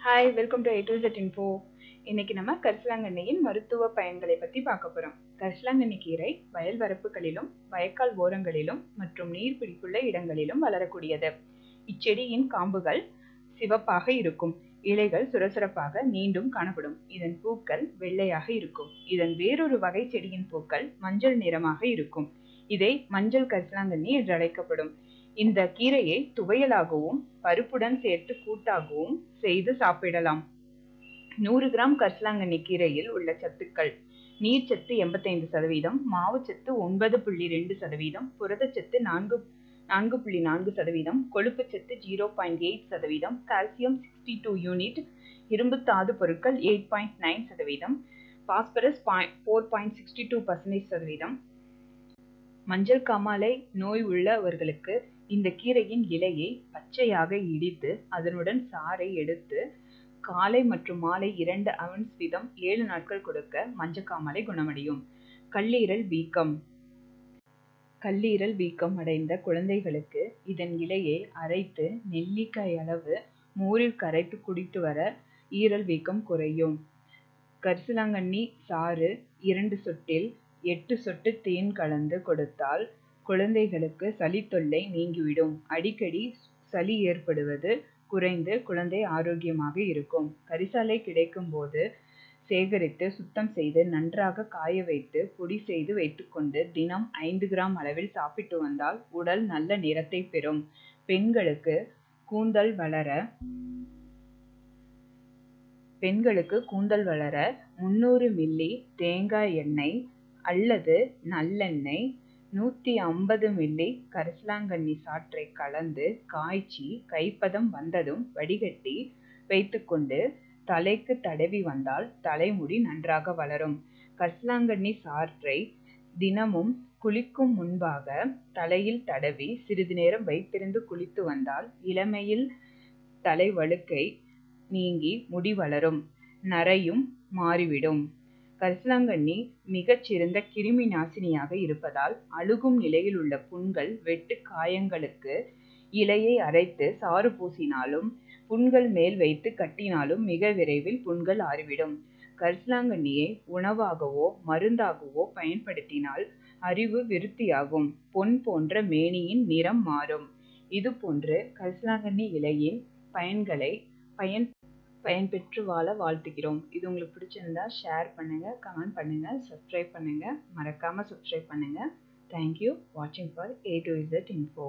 Hi welcome to A to Z info இன்னைக்கு நம்ம கரிசலாங்கண்ணியின் மருத்துவ பயன்களை பற்றி பார்க்க போகிறோம் கரிசலாங்கண்ணி கீரை வயல் வரப்புகளிலும் வயக்கால் ஓரங்களிலும் மற்றும் நீர் பிடிப்புள்ள இடங்களிலும் வளரக்கூடியது. இச்செடியின் காம்புகள் சிவப்பாக இருக்கும். இலைகள் சுரசுரப்பாக நீண்டும் காணப்படும். இதன் பூக்கள் வெள்ளையாக இருக்கும். இதன் வேறொரு வகை செடியின் பூக்கள் மஞ்சள் நிறமாக இருக்கும். இதை மஞ்சள் கரிசலாங்கண்ணி என்று அழைக்கப்படும் இந்த கீரையை துவையலாகவும் பருப்புடன் சேர்த்து கூட்டாகவும் செய்து சாப்பிடலாம். நூறு கிராம் கர்சலாங்கண்ணி கீரையில் உள்ள சத்துக்கள். நீர்ச்சத்து எண்பத்தைந்து சதவீதம் மாவுச்சத்து ஒன்பது புள்ளி ரெண்டு சதவீதம் புரதச்சத்து நான்கு நான்கு புள்ளி நான்கு சதவீதம் கொழுப்புச்சத்து ஜீரோ பாயிண்ட் எயிட் சதவீதம் கால்சியம் சிக்ஸ்டி டூ யூனிட் இரும்பு தாது பொருட்கள் எயிட் பாயிண்ட் நைன் சதவீதம் phosphorus point four point sixty two percentage சதவீதம். மஞ்சள் காமாலை நோய் உள்ளவர்களுக்கு இந்த கீரையின் இலையை பச்சையாக இடித்து அதனுடன் சாறை எடுத்து காலை மற்றும் மாலை இரண்டு அவன்ஸ் வீதம் ஏழு நாட்கள் கொடுக்க மஞ்சக்காமலை குணமடையும். கல்லீரல் வீக்கம். கல்லீரல் வீக்கம் அடைந்த குழந்தைகளுக்கு இதன் இலையை அரைத்து நெல்லிக்காய் அளவு மோரில் கரைத்து குடித்து வர ஈரல் வீக்கம் குறையும். கரிசலாங்கண்ணி சாறு இரண்டு சொட்டில் எட்டு சொட்டு தேன் கலந்து கொடுத்தால் குழந்தைகளுக்கு சளி தொல்லை நீங்கிவிடும். அடிக்கடி சளி ஏற்படுவது குறைந்து குழந்தை ஆரோக்கியமாக இருக்கும். கரிசாலை கிடைக்கும் போது சேகரித்து சுத்தம் செய்து நன்றாக காய வைத்து பொடி செய்து வைத்துக்கொண்டு தினம் ஐந்து கிராம் அளவில் சாப்பிட்டு வந்தால் உடல் நல்ல நிறத்தை பெறும். பெண்களுக்கு கூந்தல் வளர பெண்களுக்கு கூந்தல் வளர முன்னூறு மில்லி தேங்காய் எண்ணெய் அல்லது நல்லெண்ணெய் நூற்றி ஐம்பது மில்லி கரிசலாங்கண்ணி சாற்றை கலந்து காய்ச்சி கைப்பதம் வந்ததும் வடிகட்டி வைத்துக்கொண்டு தலைக்கு தடவி வந்தால் தலைமுடி நன்றாக வளரும். கரிசலாங்கண்ணி சாற்றை தினமும் குளிக்கும் முன்பாக தலையில் தடவி சிறிது நேரம் வைத்திருந்து குளித்து வந்தால் இளமையில் தலை வழுக்கை நீங்கி முடி வளரும். நரையும் மாறிவிடும். கரிசலாங்கண்ணி மிகச்சிறந்த கிருமி நாசினியாக இருப்பதால் அழுகும் நிலையில் உள்ள புண்கள் வெட்டு காயங்களுக்கு இலையை அரைத்து சாறு பூசினாலும் புண்கள் மேல் வைத்து கட்டினாலும் மிக விரைவில் புண்கள் ஆறிவிடும். கரிசலாங்கண்ணியை உணவாகவோ மருந்தாகவோ பயன்படுத்தினால் அறிவு விருத்தியாகும். பொன் போன்ற மேனியின் நிறம் மாறும். இது போன்று கரிசலாங்கண்ணி இலையின் பயன்களை பயன் பயன்பெற்று வாழ வாழ்த்துகிறோம். இது உங்களுக்கு பிடிச்சிருந்தா ஷேர் பண்ணுங்கள் கமெண்ட் பண்ணுங்கள் சப்ஸ்கிரைப் பண்ணுங்கள் மறக்காம சப்ஸ்கிரைப் பண்ணுங்கள் தேங்க்யூ வாட்சிங் for A to Z info